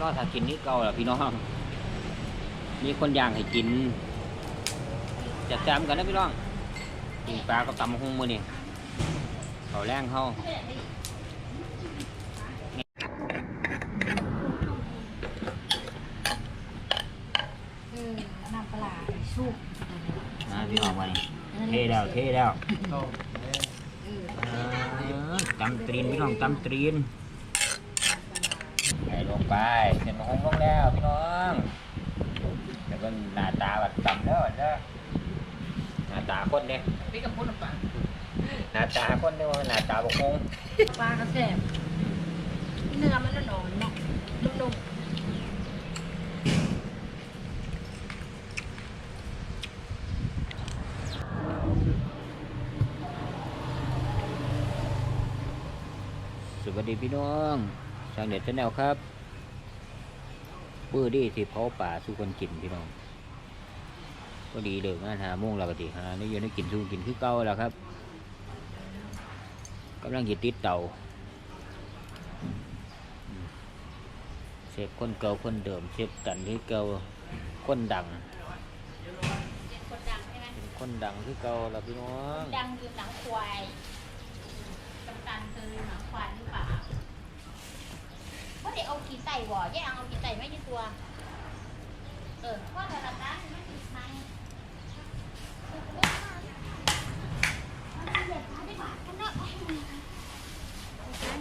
รอดถ้ากินนี่เก่าล่ะพี่น้อง มีคนย่างให้กิน จัดจามกันนะพี่น้องกินปลาก็ตำหุ้งมือนี่เขาแรงเขาเออน้ำปลาชุบนะพี่น้องมานี่เทแล้วเทแล้วเออเออตำตรีนพี่น้องตำตรีนใส่ลงไปเสร็จมาหุ้งลงแล้วพี่น้องแล้วก็หน้าตาแบบตำแล้วเด้อหน้าตาคนเนี่ย พี่กับพุทธปลา หน้า ตาคนเนี่ยว่าหน้าตาบกฮงปลากระแสบเนื้อมันหนอนเนาะนุ่มสวัสดีพี่น้องชางเด็ดชาแนลครับปื้อดีสิเผาป่าสู้คนกินพี่น้องก็ดีเด้องานหาโมุ่งเราก็ติหานี่อยู่ในกินสู้กินคือเก่าแล้วครับ กำลังหิติดเตาอืมเสพคนเก่าคนเดิมเสพกันคือเก่าคนดังๆคนดังใช่ไหมเป็นคนดังคือเก่าแล้วพี่น้องดังยืมหนังควายกำตันคือหนังควายหรือเปล่าเพราะเด็กเอาขี้ไก่บ่แย่เอาขี้ไก่ไม่ยี่ตัวเออเพราะแต่ละร้านมันติดไม้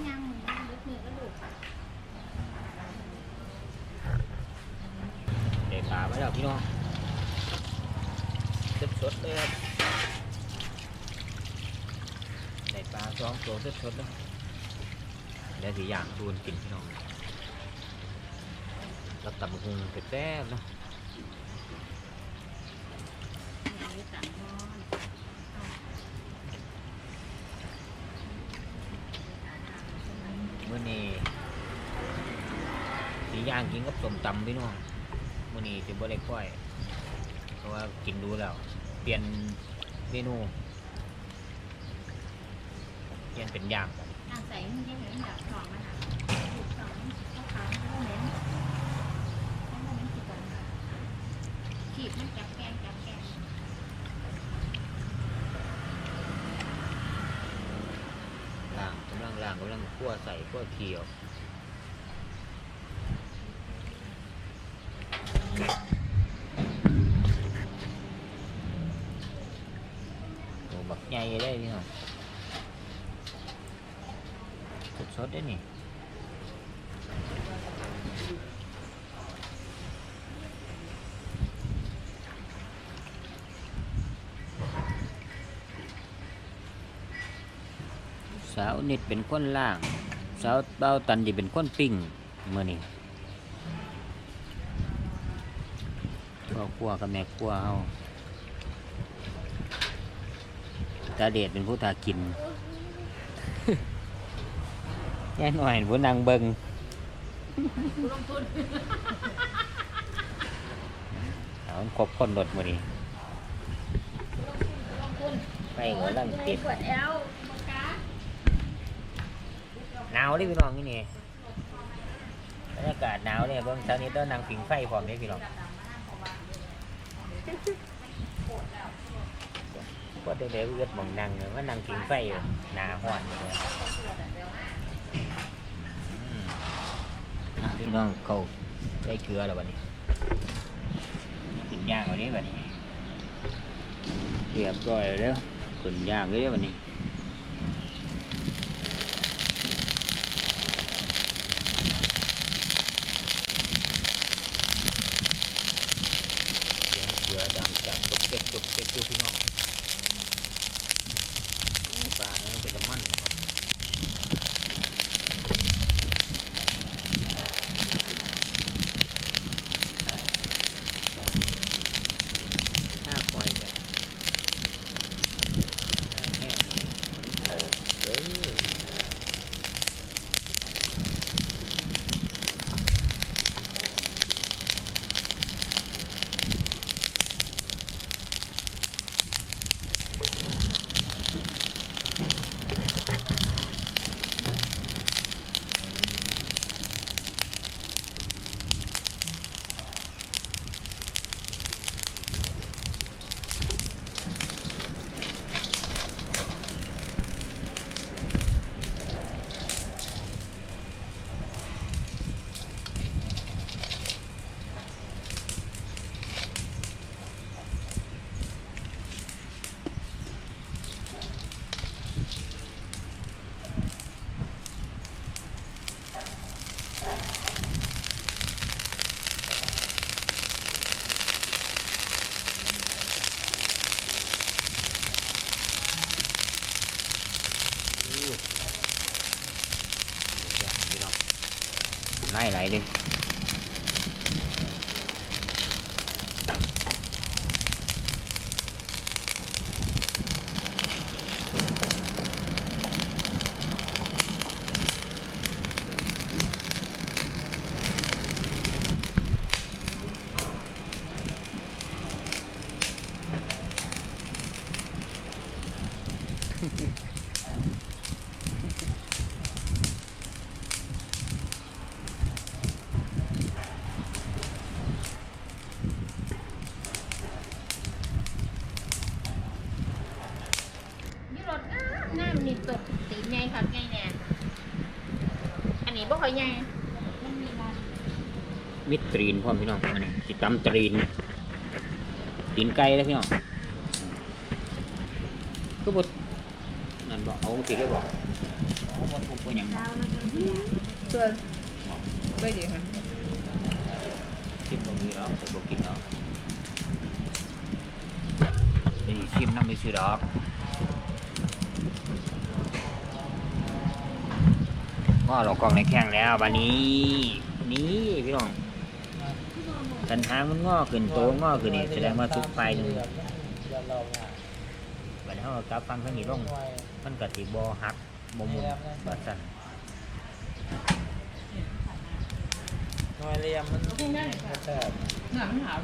ยังมือลึกมือก็ดู เด็กป่าไว้แล้ว พี่น้องสดๆเลยครับได้ปลาสองตัวสดๆแล้วแล้วสีอย่างทูนกินพี่น้องรับตำหุงแซ่บๆนะเมื่อนี้สีย่างกินกับส้มตำพี่น้อง มื่อนี้สิบ่ได้ค่อย เพราะว่ากินดูแล้ว เปลี่ยนเมนู เปลี่ยนเป็นย่างนางใส่มันยังเหมือนแบบสองมันอะถูกสองข้าขาวมันก็เหม็นมันก็เหม็นขีดก่อนขีดมันจับแกงจับแกงล่างกำลังล่างกำลังคั่วใส่คั่วเคี่ยว โอ้บักใหญ่ได้พี่น้องสดๆได้นี่สาวนิดเป็นคนล่างสาวเบาตันจะเป็นคนปิ้งเมื่อนี้ พ่อครัวกับแม่ครัวเฮาตาเดชเป็นผู้ทากินแย่หน่อยผู้นางเบิงลงทุนเอาครบคนรถมื่อนี้ลงทุนไปหัวลังติดปวดแอลมากาหนาวเลยพี่น้องนี่นี่บรรยากาศหนาวเลยเบิ่งตอนนี้ต้องนั่งผิงไฟพร้อมเลยพี่น้อง ก็เดี๋ยวเดี๋ยวเอื้อดหมองนั่งเลยว่านั่งกินไฟอยู่หนาห้อนเลยพี่น้องเขาได้เกลือแล้ววันนี้กินย่างวันนี้วันนี้เรียบร้อยแล้วขึ้นย่างเลยวันนี้ เสียงเสือดังจากต กเก็ พ่อพี่น้องอันนี้สิตำตรีนตีนไก่แล้วพี่น้องก็บดนั่นบอกเอาติดได้บอกเอาบดปุ๊บปุ๊บหยังส่วนไม่ดีค่ะชิมตรงนี้แล้วผมบอกกินเนาะนี่ชิมน้ำไม่ซื้อดอกก็เรากองในแข้งแล้ววันนี้ นี่พี่น้อง สันทางมันงอขึ้นโตงอขึ้นนี่แสดงว่าทุกไฟหนึ่งบัดนี้เรากลับฟังข้างนี้ลงมันกติบอหักบมุนบัดสันหน่วยเรียมมันแซ่บหนังหาว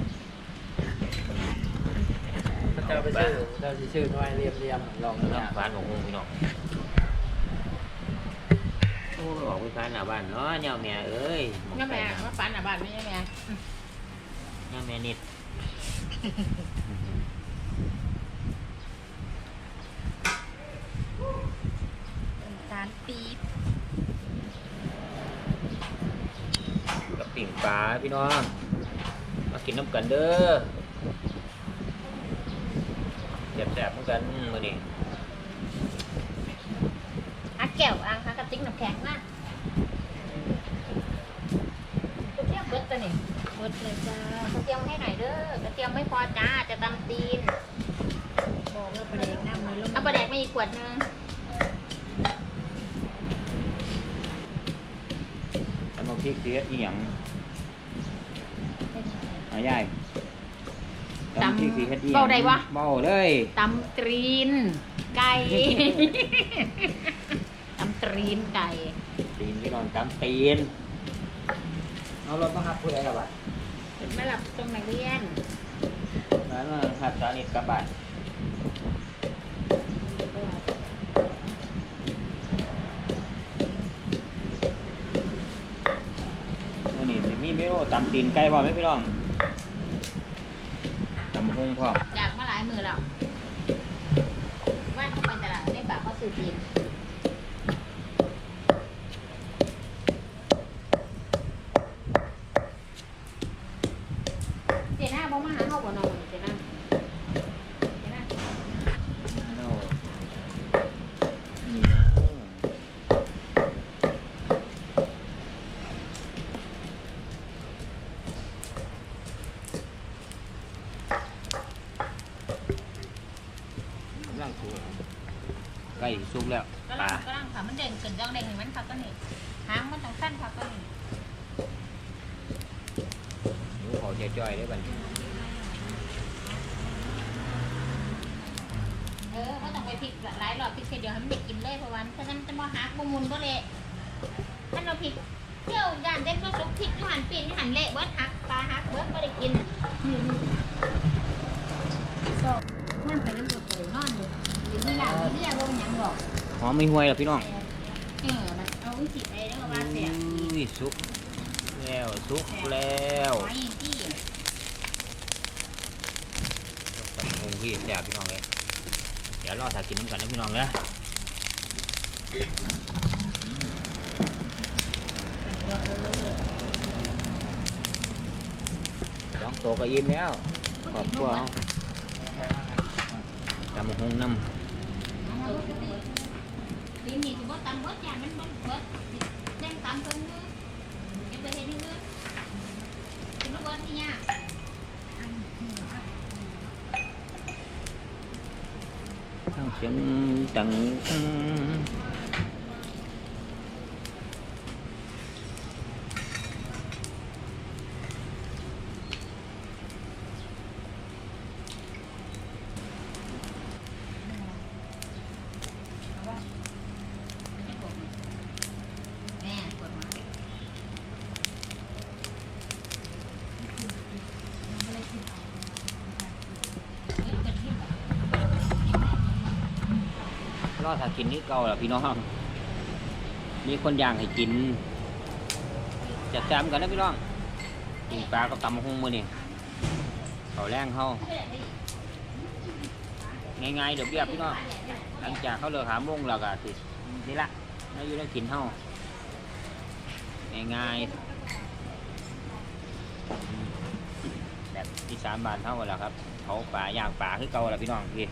ถ้าเจ้าไปชื่อเจ้าสิชื่อหน่วยเรียมเรียมลองน้นะำฟานของพี่น้องโอ้ออกไปฟานหน้าบ้านเนาะเนี่ยแม่เอ้ยงั้นแม่มาฝันอะบ้านไม่ใช่แม่ เนี่ยแม่นิดตาลปี๊บกับปิ่งปลาพี่น้อง มากินน้ำกันเด้อแสบๆเหมือนกันมื้อนี้อัดแก้วอ่างค่ะกระติกน้ำแข็งนะกระเทียมเบิดตัวนี่ เบิดเลยจ้ากระเทียมให้หน่อยเด้อกระเทียมไม่พอจ้าจะตำตีนบอกว่าประเด็กน้ำมันลงเอาปลาแดกมาอีกขวดนึงอันมาพริกเสียอีหยังเอายายตำพริกสีเฮ็ดอีหยังเบาได้วะเบาเลยตำตรีนไก่ตำตรีนไก่ตีนพี่น้องตำตีนเอารถมาหับผู้ใดล่ะบัด เป็นแม่หลับตรงนักเรียนนั้นมาหับสานิทกลับบ้านมื้อนี้สิมีเมนูตำตีนไก่พร้อมไหมพี่น้องตำหงพร้อมอยากมาหลายมือแล้วว่าเขาไปตลาดได้ปากเขาซื้อตีนเจ้าหน้าบ่มาหาเขาบ่นอนเจ้าหน้าเจ้าหน้า โน่นี่นะกำลังสุกใกล้สุกแล้ว ก็ ป ลั ลาง ก็ลังค่ะมันเด่นเกินจังเด่นเห็นมันคักก็นี่หางมันต้องสั้นคักก็นี่ หนูขอจ่อยๆ ได้บัดนี้เออเขาต้องไปพริกหลายรอบพริกแค่เดียวให้มันเด็กกินเลยเพราะว่าถ้างั้นจะมาหักบ่มุนก็เละถ้าเราพริกเที่ยวย่านเด็ดก็สุกพริกที่หันปีนที่หันเละเบิดหักปลาหักเบิดก็ได้กินนี่นี่สอบนั่นไปน้ำตัวเตยนอนอยู่อยู่ที่หลังนี่อย่าลงหยังหรอกหอมไม่ห่วยหรอพี่น้องเออมันเอาวิธีไปแล้วก็ว่าเสียอุ้ยสุกแล้วสุกแล้ว ไว้ที่ พี่แซ่บพี่น้องเลยเดี๋ยวรอถ่ายกินน้ำกันนะพี่น้องนะสองตัวก็ยิ้มแล้วขอบคุณตำหงน้ำตีนนี่คือว่ตำเบิดอย่ามันเบิดเบิดแดงตำเพิ่นเนื้อเก็บไปเฮ็ดนี่เนื้อกินแล้วเบิดที่ยาก ทั้งเสียงดังทั้ง รอถ้า กินนี่เก่าแล้วพี่น้อง มีคนย่างให้กิน จัดแจมกันนะพี่น้อง กินปลากับตำบักหุ่งมือนี่เขาแรงเขาง่ายๆเดี๋ยวเบียบพี่น้อง หลังจากเขาเลิกหาโมงแล้วก็สินี่ละไม่อยู่แล้วกินเขาง่ายๆแบบที่สามบานเท่ากันแล้วครับ เขาปลาย่างปลาคือเก่าแล้วพี่น้องพี่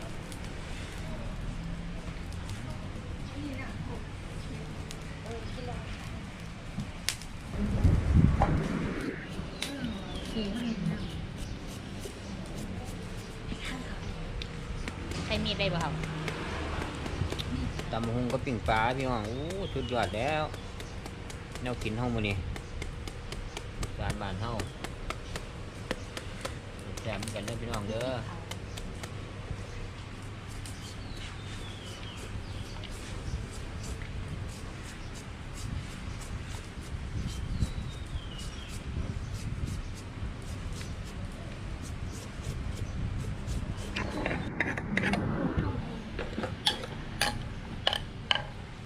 ใช้มีดได้บ่ครับ ตำบักหุงก็ปิ้งปลา พี่น้องอู้สุดยอดแล้ว แนวกินเฮามื้อนี้จานบานเฮาแซมกันเด้อพี่น้องเด้อ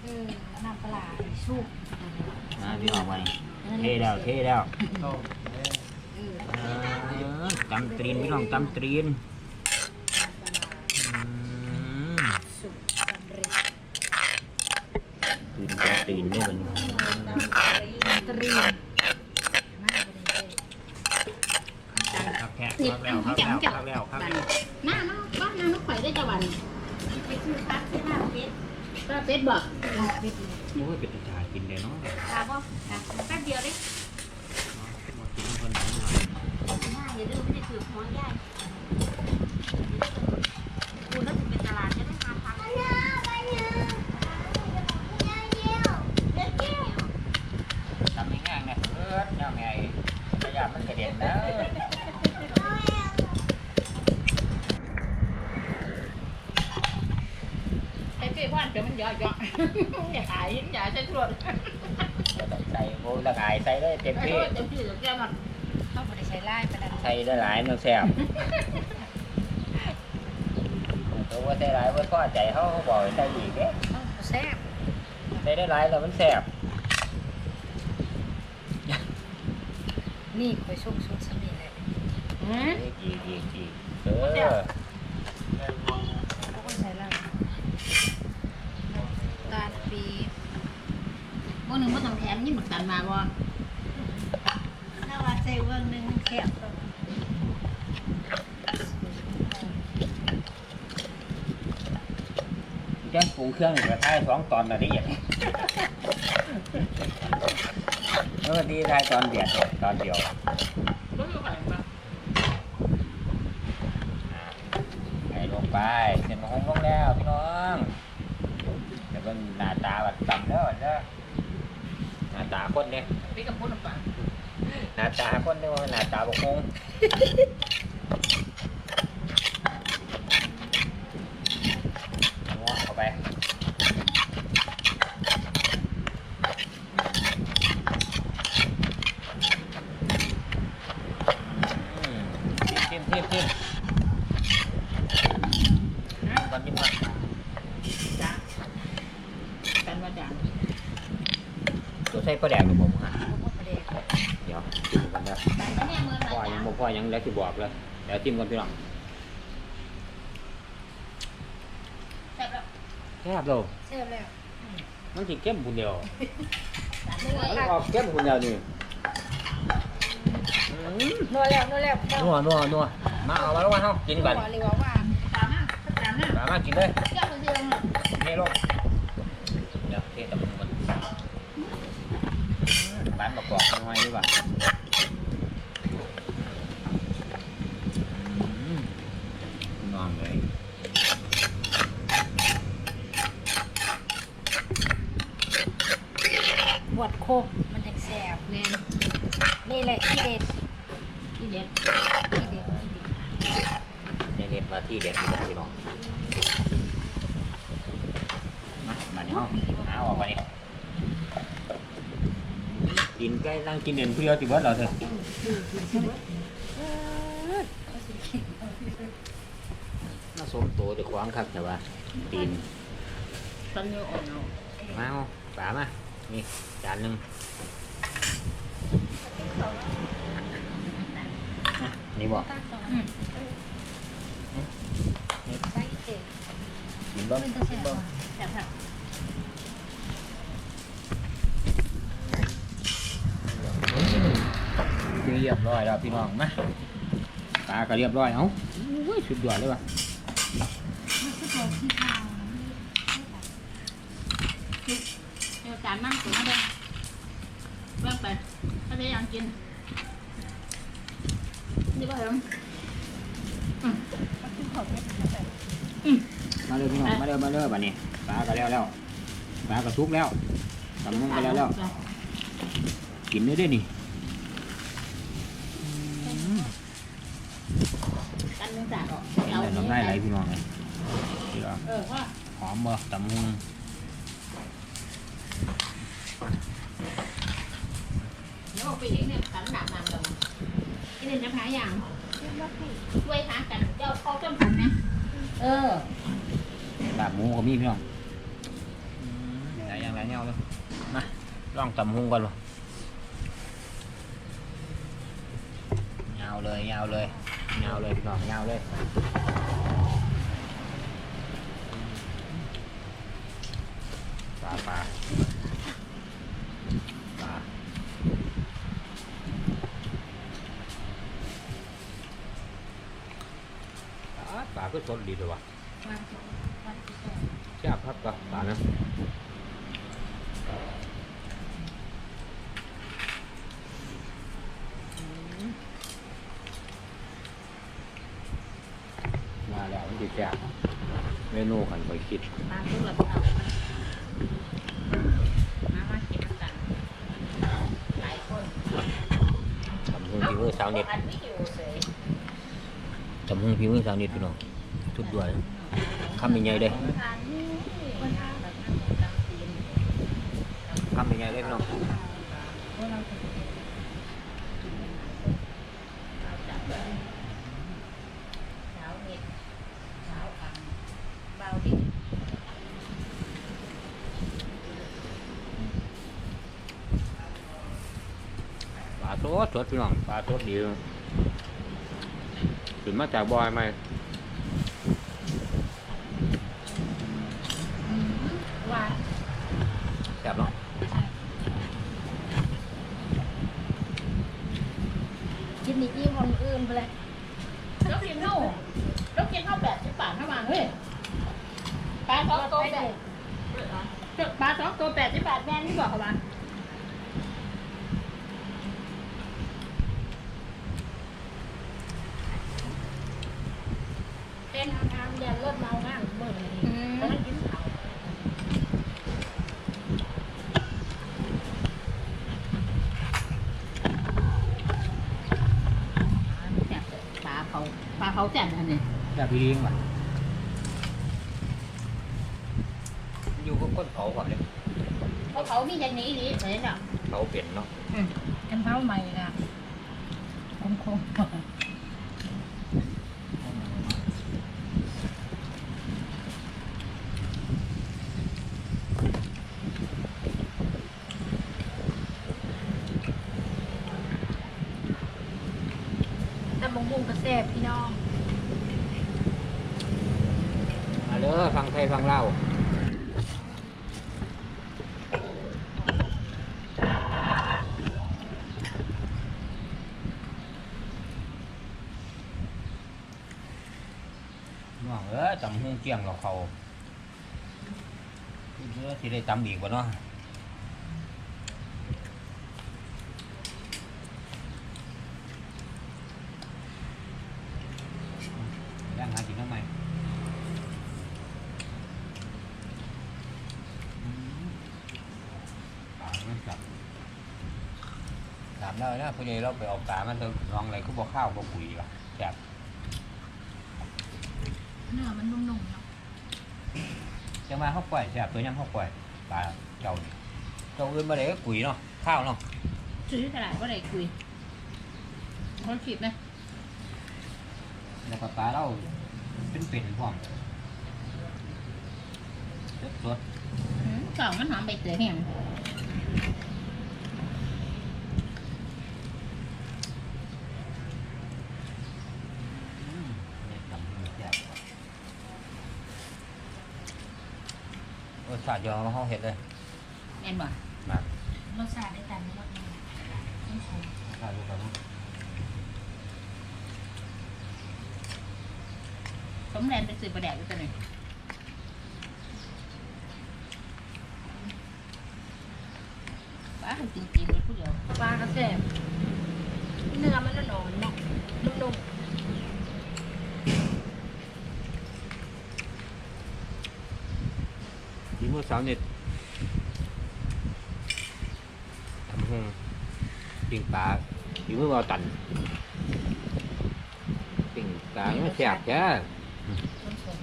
อน้ำปลาสุก มาพี่น้องมานี่เท แล้วเทแล้วโตเออตำตรีนพี่น้องตำตรีนอืม สุกสำเร็จ ตีนตำตรีนเนี่ยมัน ตรีมมาบ่ได้เลย ครับแพะครับแล้วครับแล้วครับแล้วครับแล้ว หน้ามาบ้านหน้าน้องข่อยได้จังหวันไปซื้อพักที่หน้าเป็ดก็เป็ดบอกเป็ด โอ้ยเป็นตากินเลยเนาะ ถามว่าแป๊บเดียวได้ มากินเพิ่นหน่อย หน้าอย่าลื มไม่ได้ถือหัวใหญ่คุณน่าจะเป็นตลาดจะได้มาทางทำง่ายๆนะเออแนวไงขยะมันกระเด็นนะไอ้เพื่อนเดี๋ยวมันเยอะๆอย่าขายอย่าใช้ตรวจใส่โบตะไคร้ใส่ได้เต็มที่ เต็มที่เดี๋ยวมัน ส่ได้หลายมันแซ่บตัวว่าใส่หลายว่าก็ใจเขาเขาบอกให้ใส่อีกเด้ต้องแซ่บใส่ได้หลายแล้วมันแซ่บนี่คอยชุ่มชุดสนิทเลยอืมอีกอีกอีกอีกเออเขาก็ใช้ไล่ตาลปีบหนึ่งบ่ต้องแถมยิ่งหมักตันมาบ่ถ้าว่าใส่เวิร์กหนึงแคบก็ แจ้ง ปรุงเครื่องอีกแล้วท้ายสองตอนน่ะดิเออดีท้ายตอนเดียวตอนเดียวบ่อยู่ไผบ่ใส่ลงไปเสร็จมาหงลงแล้วพี่น้องแต่ก็หน้าตาแบบต่ำแล้วเด้อหน้าตาคนเนี่ยพี่กับพุ่นป่ะหน้าตาคนเนี่ยว่าหน้าตาบกคงง้อเข้าไปอืม จิ้มจิ้มจิ้มก่อนจิ้มก่อนจ้ากันว่าจ้าตัวใส่ปลาแดกกับผมฮะบ่ะเดี๋ยวกันเด้พ่อยังพ่อยังแล้วสิบอกเลยเดี๋ยวจิ้มก่อนพี่น้องแซ่บแล้วแซ่บโลเสร็จแล้วมันสิเข้มคนเดียวมันออกเข้มคนเดียวนี่นัวแล้วนัวแล้วนัวนัวนัว มาเอามาลงมาเฮากินก่อนบอกเลยว่าว่าตามมาตามมามามากินเลยเจ้าคนเดียวน่ะเทลงเดี๋ยวเทตะมุนก่อนร้านประกอบน้อยดีกว่าอืมนอนเลยบวดโคกมันจะแสบแน่นนี่แหละที่เด็ดที่เด็ดที่เด็ด ที่เด็ดเนี่เด็ดที่เด็ดที่พี่น้องมามาเนี่ยเอาเอาออกมาเนี่ยกินใกล้นั่งกินเด่นเพื่อติเบิร์ดเราเถอะน่าสมโตแต่ขวางคักแต่ว่าตีนตันเนื้ออ่อนเนาะมาเอาป่ามานี่จานหนึ่งนี่บอก อืม ใส่เต็ม กิน บ้างเป็นตะแซ่บว่ะแซ่บเรียบร้อยแล้วพี่น้องมาปลาก็เรียบร้อยเอ้าอุ้ยสุดยอดเลยว่ะมันคือตัวที่ข้าวๆเดี๋ยวจานมั่งตัวมาเด้งเบิ่งไปถ้าได้ยังกินนี่บ่เห็นมันคือของเม็ดแบบ มาเลยพี่น้องมาเด้อมาเด้อบัดนี้ปลาก็แล้วแล้วปลาก็ทุกแล้วทำมันก็แล้วแล้วกินได้ด้วยนี่กันนึงจานออกกินได้น้ำลายไหลพี่น้องเลยพี่น้องเออว่าหอมบ่ตำหุง เดี๋ยวเอาไปเองเนี่ยกันหนักนำเลยนี่เนี่ยจะพาอย่างช่วยหากันเดี๋ยวเขาต้มกันนะเออ ลาบห มูก็มีพี่น้องหลายอย่างหลายแนวเลยมาลองตำหุงก่อนบ่ยาเลยยาเลยยาเลยพี่น้องยาเลยปลาปลาปลาปลาก็สดดีเลยวะวันวันที่สอง แซ่บครับปลาปลานะมาแล้วมันดีแซ่บเมนูขันไปคิด มาทุกระเบิดมามากินกันหลายคนทำหุ้งพิมือสาวนิดอัดวิดีโอเสยทำหุ้งพิมือสาวนิดพี่น้องทุกด้วยคำยังไงเด้ทานนี่คนทานแบบนั้นตามตีนคำยังไงเด้ พี่น้องเพราะเราจะเอาจับเลยเช้าเห็ดเช้าอังเบาดิปลาสดสดพี่น้องปลาสดดีขึ้นมาจากบ่อยไหม หวาน แซ่บเนาะ กินนี่อิ่มคนอื่นไปเลย แล้วกินข้าวแล้วกินข้าวแบบสิบบาทเท่าไหร่เฮ้ยปลาสองตัวแปดปลาสองตัวแปดสิบบาทแม่นี่บ อกเขาว่าเป็นทางทางเรียนรถเมางานเบิ่งเลยแล้วมันกินข้าวปลาเขาปลาเขาแจ่มอันนี้แซ่บพี่เลี้ยงว่ะอยู่กับคนเผาก่อนเลย เพราะเขามีอ ย่างนี้ดีเลยเนาะเผาเป็นเนาะกันเผาใหม่ละคงคงตำบงบุงกระแซบพี่น้อง มาเด้อฟังไทยฟังเล่าวน้องเอ้ย ตำหุ้งเกี่ยงกับเขาเพื่อสิได้ตำอีกบ่เนาะย่างหากินทำไมปลามันจับถามได้นะผู้ใหญ่เราไปเอาปลามันจะลองอะไรก็บอกข้าวบอกปุ๋ยวะแซ่บเนื้อมันนุ่มๆเนาะ จะมาเข้าวปล่อยแซ่บตัวยังเข้าวปล่อยปลาเจ้านี่เจ้าอื่นมาเลยก็ปุ๋ยเนาะข้าวเนาะซื้อตลาดก็ได้คุยคนคิดนะแล้วก็ปลาเราเป็นเป็นพร้อมสดสดสองมันหอมใบเตยแห้ง เนี่ยตำหูแซ่บ โอ้ยสาดยอมาห้องเห็ดเลยแม่นบ่มากรสชาติได้ตามนี้รสนี้ไม่ขมสาดดูครับสมแรนไปซื้อประแดกอยู่ตัวหนึงป้าให้กินกินเลยผู้เดียว ปลากระแสบเนื้อมันหนอนๆเนาะนุ่ม ดี มือสาวเน็ตทำเพื่อปิ้งปลาดีมือเอาตันปิ้งปลาไม่แซ่บแค่ ๆต้นสน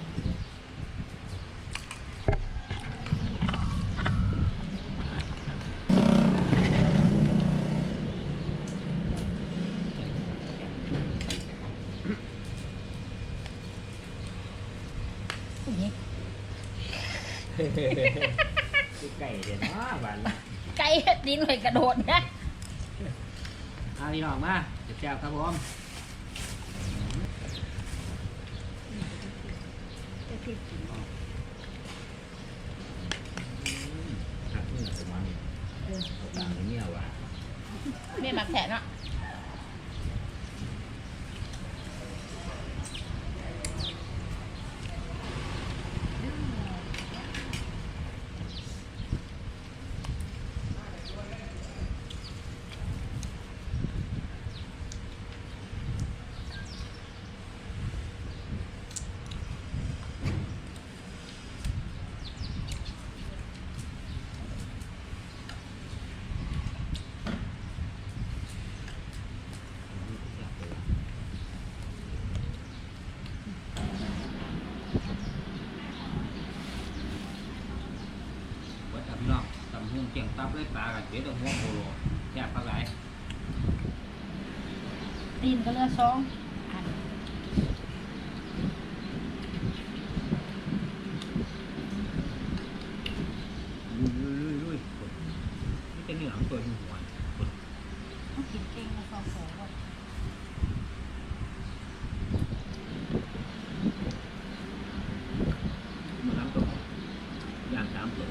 ไก่เดี๋ยวนะบ้านไก่ดินหน่อยกระโดดนะเอาพี่น้องมาแซ่บครับผมหักเนื้อประมาณนี้ต่างกันเนี่ยว่ะไม่มักแฉะเนาะ วัดพี่น้องตำหุ่งเกี่ยงตับ เลยปลากันเดี๋ยวต้องหัวโบโลแซ่บปลาไหลตีนก็เลือกสองอัน ลุยลุยลุยลุยนี่จะเนื้อของตัวหัว ต้องกินเก่งมาสองสองวัน มันน้ำตัวย่างสามตัว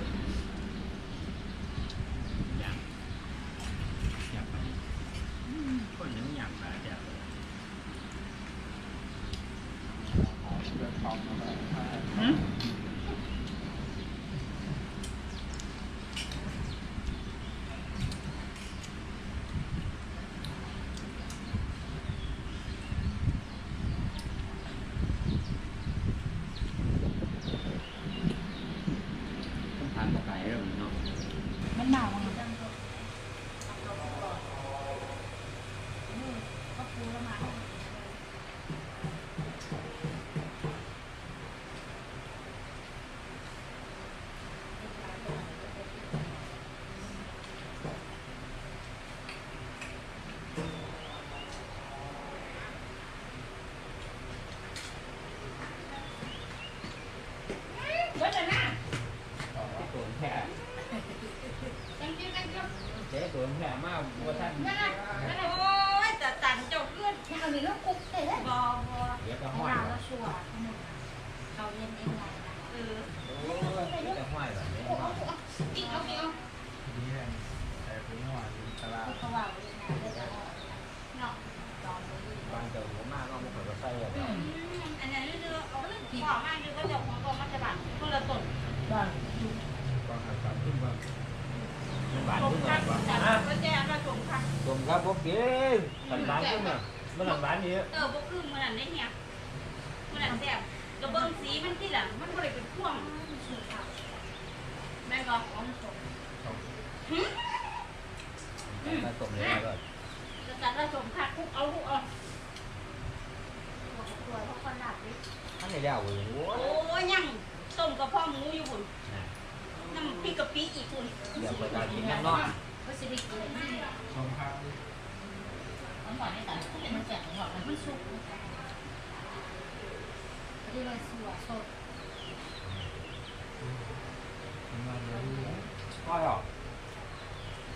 ย่างย่างไปคนยังย่างปลาแซ่บเลย หืม ต้องทานกับไก่แล้วเนาะ มันหนาวมั้งก็ปูแล้วมา เบิดแล้วนะ ตัวแค่ thank you thank you เจ๊ตัวแค่มากบัวท่าน นั่นน่ะนั่นน่ะ โอ้ยแต่ตันเจ้าเพื่อน มันเอามีลูกกุ๊กเตะเลย บอบอ เดี๋ยวก็ ให้ ห้อย เรา ว่ะ แล้วชัวร์เขาเย็นเองไง เออ โอ้ยเดี๋ยวก็ห้อยแบบนี้ โอ้โหกินเอากินเอา นี่แหละแต่ผมว่าตลาด ที่เขาว่าเวียดนามได้ตลอด เนาะ ตอนนี้ บางเจ้าหัวมากก็ไม่เคยใส่เลย อืม อันนั้นเรื่องเอาเรื่องผีบอกมากเลยก็จะของกองมัจจุบันคนละต้นบ้างบางหันสามขึ้นบ้างหวานสมขึ้นคัมาญบ้างแต่ก็แจ้งว่าสมคัญรวมครับพวกกินสันหวานขึ้นมามันหวานเยอะเออบ่คือมันนั่นได้เฮียมันนั่นแซ่บกระเบื้องสีมันที่หลังมันบ่ได้เป็นพ่วงแม่ก็ของสมผสมเลยก็จะตัดแล้วสมคัญคุกเอาคุกเอาตัวเขาคนหลับดิ ท่านในเดียวโอ้โหโอ้ยยังต้มกระเพาะหมูอยู่พุ่นน้ำพริกกะปิอีกพุ่นเดี๋ยวไปการกินน้ำเนาะก็สิริกินที่ชมภาพมันหวานในแต่มันแสบมันหวานมันสุกที่เลยสัวสดมาเดี๋ยวก็หรอก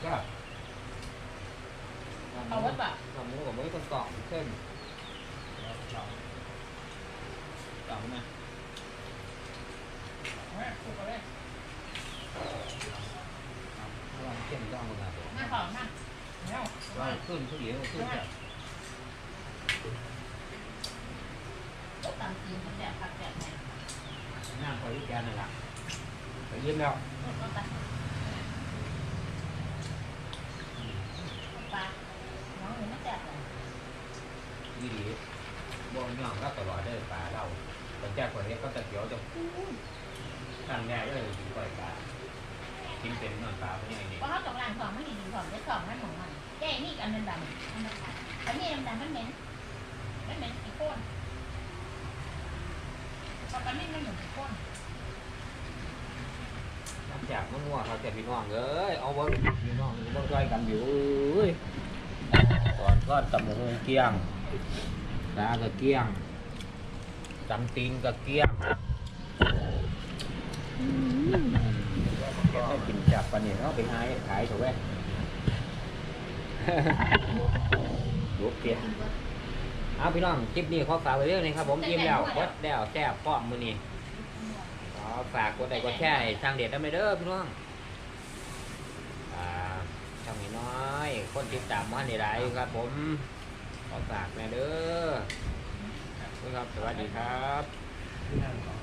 ก็เอาไว้ปะทำหมูกับไม่ต้องกรอกเส้น กรอกไหมว่าเข้มต้องมึงอะหน้าของนั่งว่าขึ้นผู้หญิงขึ้นแบบตามจีนเขาแจกผักแจกแหนมหน้าคอยที่แกนั่นแหละไปยิ้มแล้วก็ตัดปลาน้องหนูไม่แจกเลยดีดีบ่ย่องก็ตลอดได้ปลาเรา แต่แจ้คนนี้ก็จะเขียวจะตั้งแน่เลยกินปล่อยปลากินเป็นนอนปลาเพราะยังไงนี่เพราะเขาตกลางของไม่ดีของได้ของนั่นของมันแก่นี่อันดำอันดำอันนี้ดำๆมันเหม็นมันเหม็นอ้โคนเพราะตอนนี้มันเหมือนอ้โคนจากมั่วเขาจะพี่น้องเอ้ยเอาเบิ้งพี่น้องเบิ้งด้วยกันอยู่เอ้ยก่อนก็ตำมงเกี้ยงตาก็เกี้ยง จำตีนก็เกี้ยงก็กินจับปลาเนี่ยเอาไปหายขายเถอะเว้ยลูกเกียเอาพี่น้องคลิปนี้ขอฝากไว้เรื่องนี้ครับ ผมยิ้มแล้วกดแล้วแซ่บพร้อมมือนี้ขอฝากกดไลค์กดแชร์ให้ทางเด็ดได้ไหมเด้อพี่น้องอ่าช่องน้อยๆคนติดตามมาในไลน์ครับผมขอฝากแม่เด้อ ครับ สวัสดีครับ